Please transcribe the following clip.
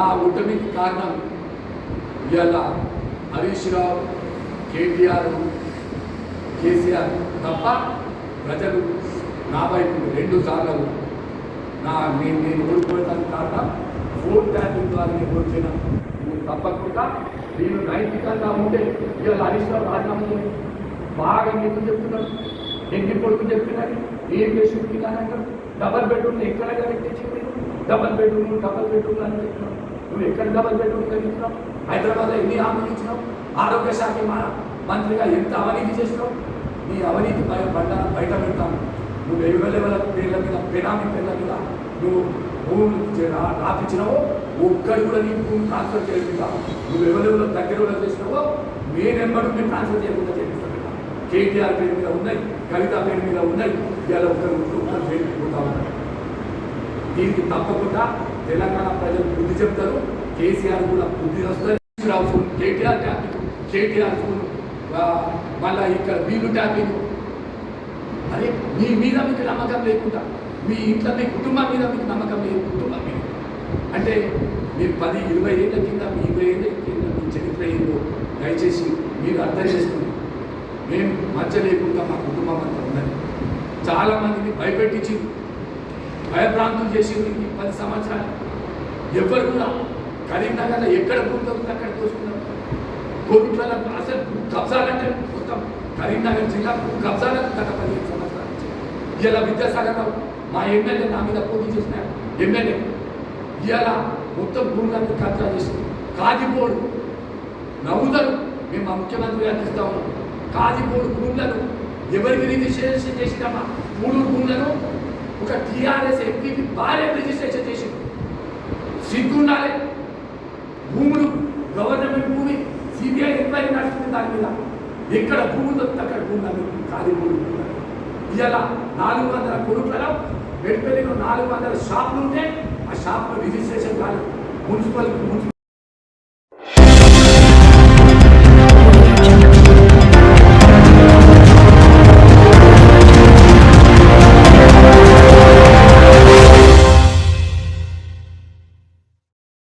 నా ఉటమికి కారణం ఇవాళ హరీష్ రావు కేటీఆర్ కేసీఆర్ తప్ప ప్రజలు నా వైపు రెండు సార్లు నా నేను నేను ఓడిపోయేదానికి కారణం ఫోన్ ట్యాపింగ్ ద్వారా నేను ఓడిపోయినా. నువ్వు తప్పకుండా నేను నైతికంగా ఉంటే ఇవాళ హరీష్ రావు రాజీనామా బాగా నీకు చెప్తున్నాను ఎన్ని కొడుకు చెప్తున్నది ఏం చేసి అంటారు డబల్ బెడ్రూమ్ ఎక్కడ కట్టించింది మీరు డబల్ బెడ్రూమ్ డబల్ బెడ్రూమ్ అని చెప్తున్నాను నువ్వు ఎక్కడ డబల్ బెడ్రూమ్ కట్టించినావు? హైదరాబాద్లో ఎన్ని హామీలు ఇచ్చినావు? ఆరోగ్య శాఖ మంత్రిగా ఎంత అవినీతి చేసినావు? నీ అవినీతి బయట బయట పెడతాను. నువ్వు ఎవరెవల పేర్ల మీద బెనామీ పేర్ల మీద నువ్వు భూములు రాపించినావో ఒక్కడు కూడా నీ భూమి ట్రాన్స్ఫర్ చేయకుండా నువ్వు ఎవరెవరో దగ్గర ఎవరో చేసినావో నేనెంబడు నేను ట్రాన్స్ఫర్ చేయకుండా చేపిస్తాను కేటీఆర్ పేరు మీద ఉన్నాయి కవిత పేరు మీద ఉన్నాయి. ఇవాళ ఒకరు ఒకరు పేరు దీనికి తప్పకుండా తెలంగాణ ప్రజలు బుద్ధి చెప్తారు కేసీఆర్ కూడా బుద్ధి వస్తారు రావు కేటీఆర్ ట్యాపింగ్ కేటీఆర్ మళ్ళీ మళ్ళా ఇక్కడ వీళ్ళు ట్యాపింగ్. అరే మీ మీద మీకు నమ్మకం లేకుండా మీ ఇంట్లో మీ కుటుంబం మీద మీకు నమ్మకం లేదు కుటుంబం మీద. అంటే మీరు పది ఇరవై ఏళ్ళ కింద మీ ఇరవై ఏళ్ళ కింద మీ చరిత్ర ఏందో దయచేసి మీరు అర్థం చేసుకుని మేము మధ్య లేకుండా మా కుటుంబం అంతా ఉన్నది. చాలామందిని భయపెట్టించి భయభ్రాంతులు చేసింది ఉంది పది సంవత్సరాలు. ఎవరు కూడా కరీంనగర్లో ఎక్కడ భూమి అక్కడ దోసుకున్నారు కోవిడ్లలో అసలు కబ్జాలంటే మొత్తం కరీంనగర్ జిల్లా భూ కబ్జాలకు గత పదిహేను సంవత్సరాలు ఇలా విద్యాసాగర్ రావు మా ఎమ్మెల్యే నా మీద పోటీ చేసిన ఎమ్మెల్యే ఇలా మొత్తం భూములన్నీ కబ్జా చేసింది. కాజిపోడు నవ్వుతారు. మేము మా ముఖ్యమంత్రి గారికి ఇస్తా ఉన్నాం. కాజిపోడు భూములను ఎవరికి రిజిస్ట్రేషన్ చేసినామా? మూడు భూములను ఒక టీఆర్ఎస్ ఎంపీకి భార్య రిజిస్ట్రేషన్ చేసింది సిగ్గు ఉండాలి. భూములు గవర్నమెంట్ భూమి సిబిఐ ఎంక్వైరీ నడుస్తుంది దాని మీద. ఎక్కడ భూములు దొరికితే అక్కడ భూములు ఖాళీ భూములు ఇలా నాలుగు వందల కొడుకులలో మెడిపల్లిలో నాలుగు వందల షాపులు ఉంటే ఆ షాపులో రిజిస్ట్రేషన్ కాదు. Municipal municipal